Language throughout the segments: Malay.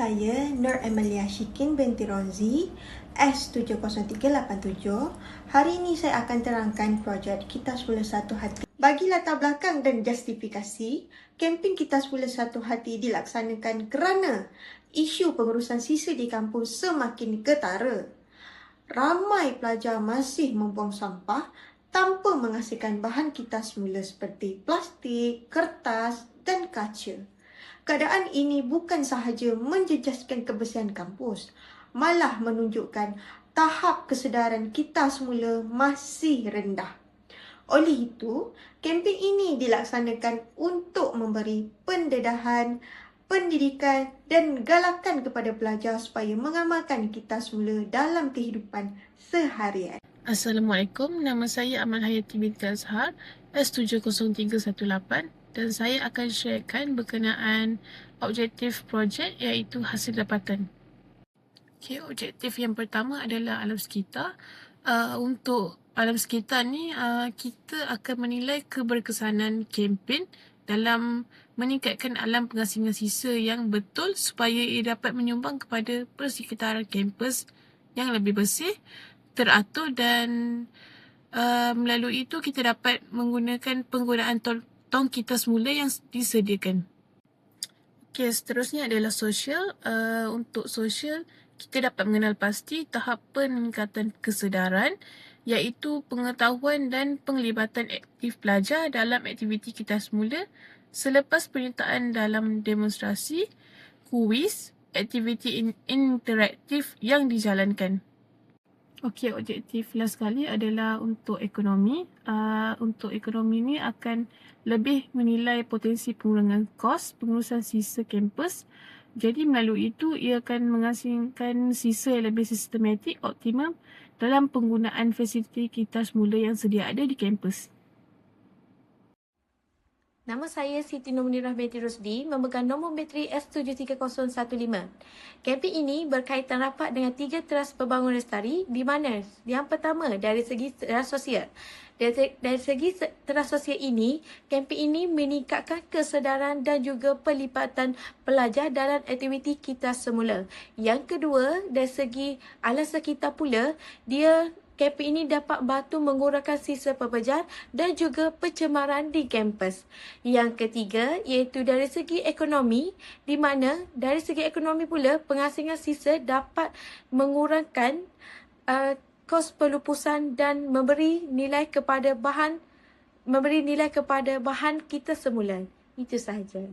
saya Nur Emilia Shikin binti Rozi S70387. Hari ini saya akan terangkan projek Kita Semula Satu Hati. Bagi latar belakang dan justifikasi, kempen Kita Semula Satu Hati dilaksanakan kerana isu pengurusan sisa di kampus semakin ketara. Ramai pelajar masih membuang sampah tanpa menghasilkan bahan kita semula seperti plastik, kertas dan kaca. Keadaan ini bukan sahaja menjejaskan kebersihan kampus, malah menunjukkan tahap kesedaran kita semula masih rendah. Oleh itu, kempen ini dilaksanakan untuk memberi pendedahan, pendidikan dan galakan kepada pelajar supaya mengamalkan kita semula dalam kehidupan seharian. Assalamualaikum, nama saya Amal Hayati binti Azhar, S70318 dan saya akan sharekan berkenaan objektif projek iaitu hasil dapatan. Okay, objektif yang pertama adalah alam sekitar. Uh, untuk alam sekitar ni, uh, kita akan menilai keberkesanan kempen dalam meningkatkan alam pengasingan sisa yang betul supaya ia dapat menyumbang kepada persekitaran kampus yang lebih bersih, teratur dan uh, melalui itu kita dapat menggunakan penggunaan tong kita semula yang disediakan. Okey, seterusnya adalah sosial. Uh, untuk sosial, kita dapat mengenal pasti tahap peningkatan kesedaran iaitu pengetahuan dan penglibatan aktif pelajar dalam aktiviti kita semula selepas penyertaan dalam demonstrasi, kuis, aktiviti interaktif yang dijalankan. Okey, objektif last sekali adalah untuk ekonomi. Uh, untuk ekonomi ni akan lebih menilai potensi pengurangan kos pengurusan sisa kampus. Jadi melalui itu ia akan menghasilkan sisa yang lebih sistematik, optimum dalam penggunaan fasiliti kita semula yang sedia ada di kampus. Nama saya Siti Nomunirah binti Rusdi, memegang nombor bateri S73015. Kempen ini berkaitan rapat dengan tiga teras pembangunan lestari di mana yang pertama dari segi teras sosial. Dari, dari segi teras sosial ini, kempen ini meningkatkan kesedaran dan juga pelipatan pelajar dalam aktiviti kita semula. Yang kedua, dari segi alam sekitar pula, dia Kempen ini dapat bantu mengurangkan sisa pebejar dan juga pencemaran di kampus. Yang ketiga iaitu dari segi ekonomi di mana dari segi ekonomi pula penghasilkan sisa dapat mengurangkan uh, kos pelupusan dan memberi nilai kepada bahan memberi nilai kepada bahan kita semula. Itu sahaja.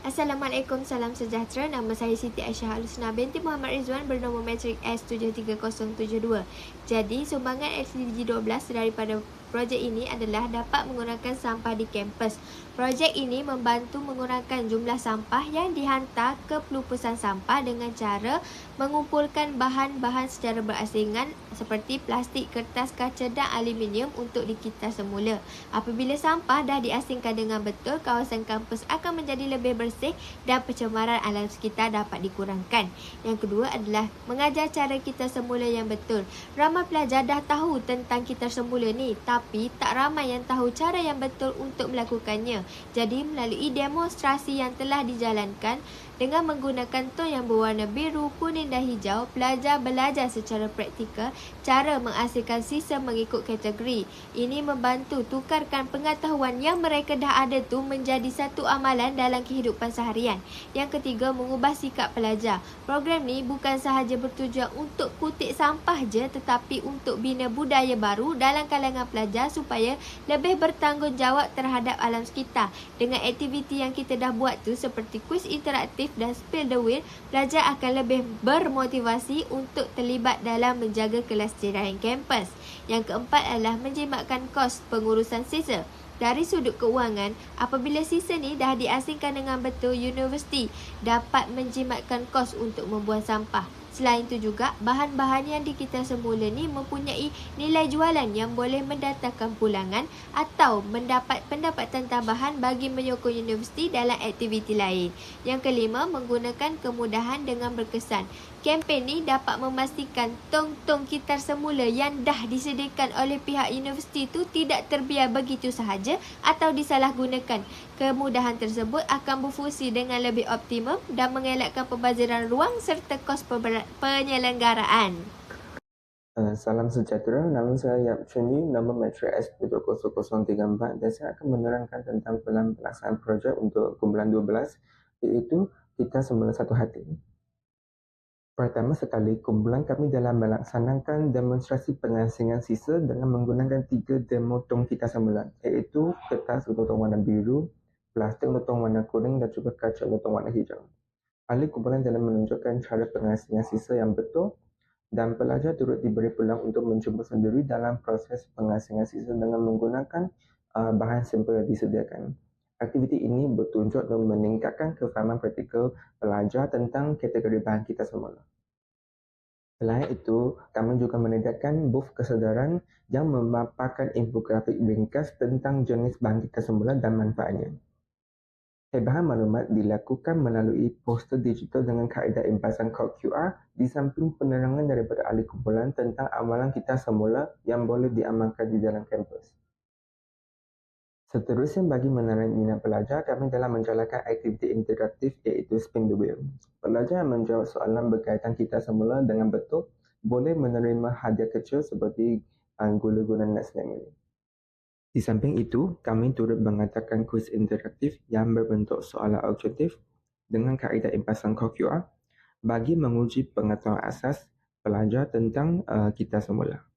Assalamualaikum, salam sejahtera. Nama saya Siti Aisyah Alusna binti Muhammad Rizwan bernombor matrik S73072. Jadi, sumbangan SDG 12 daripada projek ini adalah dapat mengurangkan sampah di kampus. Projek ini membantu mengurangkan jumlah sampah yang dihantar ke pelupusan sampah dengan cara mengumpulkan bahan-bahan secara berasingan seperti plastik, kertas, kaca dan aluminium untuk dikita semula. Apabila sampah dah diasingkan dengan betul, kawasan kampus akan menjadi lebih bersih dan pencemaran alam sekitar dapat dikurangkan. Yang kedua adalah mengajar cara kita semula yang betul. Ramai pelajar dah tahu tentang kita semula ni tapi tak ramai yang tahu cara yang betul untuk melakukannya. Jadi melalui demonstrasi yang telah dijalankan, dengan menggunakan ton yang berwarna biru, kuning dan hijau, pelajar belajar secara praktikal cara menghasilkan sisa mengikut kategori. Ini membantu tukarkan pengetahuan yang mereka dah ada tu menjadi satu amalan dalam kehidupan seharian. Yang ketiga, mengubah sikap pelajar. Program ni bukan sahaja bertujuan untuk kutip sampah je tetapi untuk bina budaya baru dalam kalangan pelajar supaya lebih bertanggungjawab terhadap alam sekitar. Dengan aktiviti yang kita dah buat tu seperti kuis interaktif dan spill the wheel, pelajar akan lebih bermotivasi untuk terlibat dalam menjaga kelas kelestarian kampus. Yang keempat adalah menjimatkan kos pengurusan sisa. Dari sudut keuangan, apabila sisa ni dah diasingkan dengan betul, universiti dapat menjimatkan kos untuk membuang sampah. Selain itu juga, bahan-bahan yang di kita semula ni mempunyai nilai jualan yang boleh mendatangkan pulangan atau mendapat pendapatan tambahan bagi menyokong universiti dalam aktiviti lain. Yang kelima, menggunakan kemudahan dengan berkesan. Kempen ni dapat memastikan tong-tong kitar semula yang dah disediakan oleh pihak universiti itu tidak terbiar begitu sahaja atau disalahgunakan. Kemudahan tersebut akan berfungsi dengan lebih optimum dan mengelakkan pembaziran ruang serta kos penyelenggaraan. Uh, salam sejahtera, nama saya Yap Chun Yi, nama matrik S70034 dan saya akan menerangkan tentang pelan pelaksanaan projek untuk kumpulan 12 iaitu kita semula satu hati. Pertama sekali, kumpulan kami dalam melaksanakan demonstrasi pengasingan sisa dengan menggunakan tiga demo tong kita semula, iaitu kertas lotong warna biru, plastik lotong warna kuning dan juga kaca lotong warna hijau. Ahli kumpulan dalam menunjukkan cara pengasingan sisa yang betul dan pelajar turut diberi peluang untuk mencuba sendiri dalam proses pengasingan sisa dengan menggunakan uh, bahan sampel yang disediakan. Aktiviti ini bertujuan untuk meningkatkan kefahaman praktikal pelajar tentang kategori bahan kita semula. Selain itu, kami juga menyediakan booth kesedaran yang memaparkan infografik ringkas tentang jenis bahan kita semula dan manfaatnya. Hebahan maklumat dilakukan melalui poster digital dengan kaedah impasan kod QR di samping penerangan daripada ahli kumpulan tentang amalan kita semula yang boleh diamalkan di dalam kampus. Seterusnya bagi menarik minat pelajar, kami telah menjalankan aktiviti interaktif iaitu Spin the Wheel. Pelajar yang menjawab soalan berkaitan kita semula dengan betul boleh menerima hadiah kecil seperti uh, gula-gula nut snack ini. Di samping itu, kami turut mengatakan kuis interaktif yang berbentuk soalan objektif dengan kaedah impasan kod QR bagi menguji pengetahuan asas pelajar tentang uh, kita semula.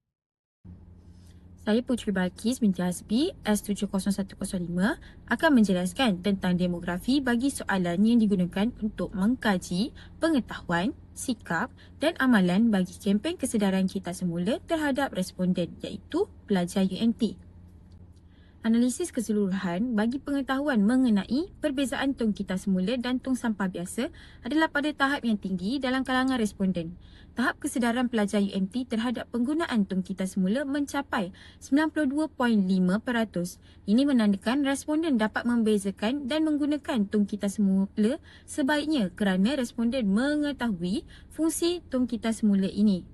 Saya Putri Balkis binti Hasbi S70105 akan menjelaskan tentang demografi bagi soalan yang digunakan untuk mengkaji pengetahuan, sikap dan amalan bagi kempen kesedaran kita semula terhadap responden iaitu pelajar UMT. Analisis keseluruhan bagi pengetahuan mengenai perbezaan tong kita semula dan tong sampah biasa adalah pada tahap yang tinggi dalam kalangan responden. Tahap kesedaran pelajar UMT terhadap penggunaan tong kita semula mencapai 92.5%. Ini menandakan responden dapat membezakan dan menggunakan tong kita semula sebaiknya kerana responden mengetahui fungsi tong kita semula ini.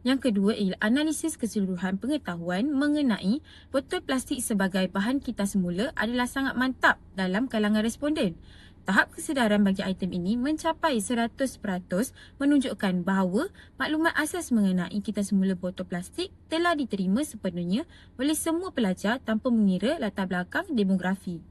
Yang kedua ialah analisis keseluruhan pengetahuan mengenai botol plastik sebagai bahan kita semula adalah sangat mantap dalam kalangan responden. Tahap kesedaran bagi item ini mencapai 100% menunjukkan bahawa maklumat asas mengenai kita semula botol plastik telah diterima sepenuhnya oleh semua pelajar tanpa mengira latar belakang demografi.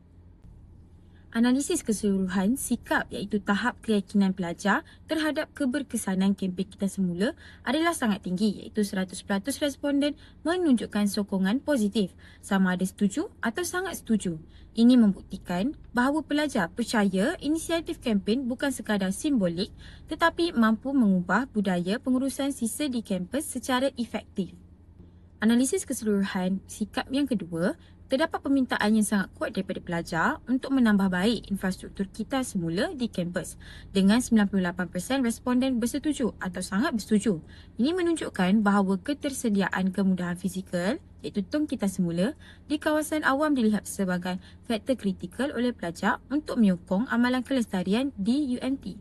Analisis keseluruhan sikap iaitu tahap keyakinan pelajar terhadap keberkesanan kempen kita semula adalah sangat tinggi iaitu 100% responden menunjukkan sokongan positif sama ada setuju atau sangat setuju. Ini membuktikan bahawa pelajar percaya inisiatif kempen bukan sekadar simbolik tetapi mampu mengubah budaya pengurusan sisa di kampus secara efektif. Analisis keseluruhan sikap yang kedua Terdapat permintaan yang sangat kuat daripada pelajar untuk menambah baik infrastruktur kita semula di kampus dengan 98% responden bersetuju atau sangat bersetuju. Ini menunjukkan bahawa ketersediaan kemudahan fizikal iaitu tong kita semula di kawasan awam dilihat sebagai faktor kritikal oleh pelajar untuk menyokong amalan kelestarian di UMT.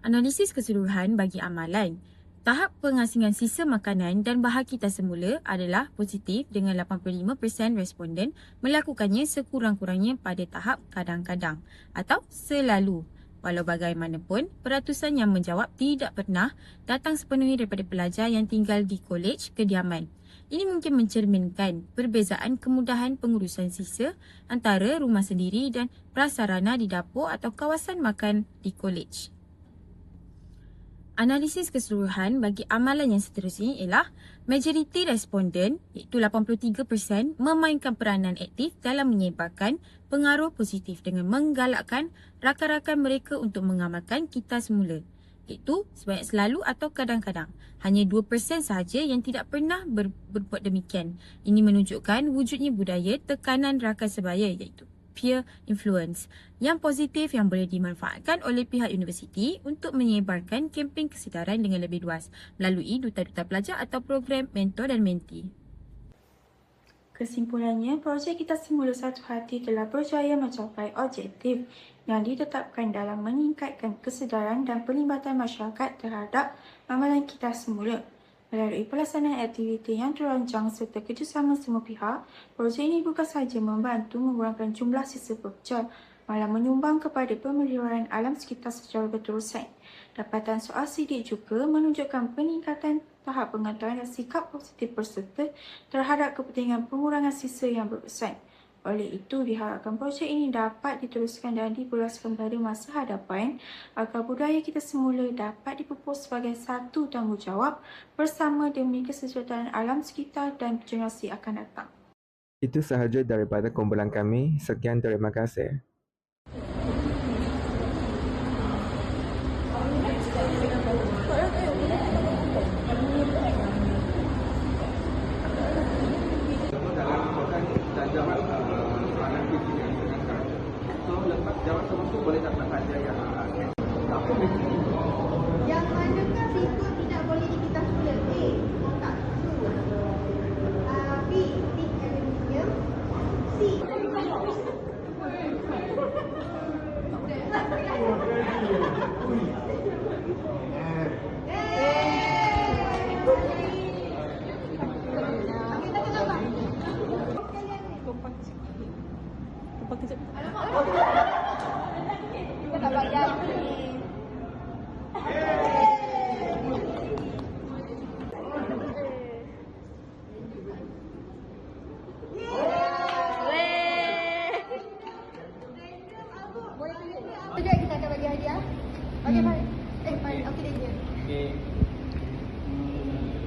Analisis keseluruhan bagi amalan Tahap pengasingan sisa makanan dan bahan kita semula adalah positif dengan 85% responden melakukannya sekurang-kurangnya pada tahap kadang-kadang atau selalu. Walau bagaimanapun, peratusan yang menjawab tidak pernah datang sepenuhnya daripada pelajar yang tinggal di kolej kediaman. Ini mungkin mencerminkan perbezaan kemudahan pengurusan sisa antara rumah sendiri dan prasarana di dapur atau kawasan makan di kolej. Analisis keseluruhan bagi amalan yang seterusnya ialah majoriti responden iaitu 83% memainkan peranan aktif dalam menyebarkan pengaruh positif dengan menggalakkan rakan-rakan mereka untuk mengamalkan kita semula iaitu sebanyak selalu atau kadang-kadang. Hanya 2% sahaja yang tidak pernah ber, berbuat demikian. Ini menunjukkan wujudnya budaya tekanan rakan sebaya iaitu peer influence yang positif yang boleh dimanfaatkan oleh pihak universiti untuk menyebarkan kempen kesedaran dengan lebih luas melalui duta-duta pelajar atau program mentor dan menti. Kesimpulannya, projek kita semula satu hati telah berjaya mencapai objektif yang ditetapkan dalam meningkatkan kesedaran dan pelibatan masyarakat terhadap amalan kita semula. Melalui pelaksanaan aktiviti yang terancang serta kerjasama semua pihak, projek ini bukan sahaja membantu mengurangkan jumlah sisa pecah, malah menyumbang kepada pemeliharaan alam sekitar secara berterusan. Dapatan soal sidik juga menunjukkan peningkatan tahap pengetahuan dan sikap positif peserta terhadap kepentingan pengurangan sisa yang berkesan. Oleh itu, diharapkan projek ini dapat diteruskan dan dipulaskan pada masa hadapan agar budaya kita semula dapat dipupus sebagai satu tanggungjawab bersama demi kesejahteraan alam sekitar dan generasi akan datang. Itu sahaja daripada kumpulan kami. Sekian terima kasih. Yang manakah figur tidak boleh Okay, bye. Hmm. Eh, bye. Okay, thank you. Okay. Hmm.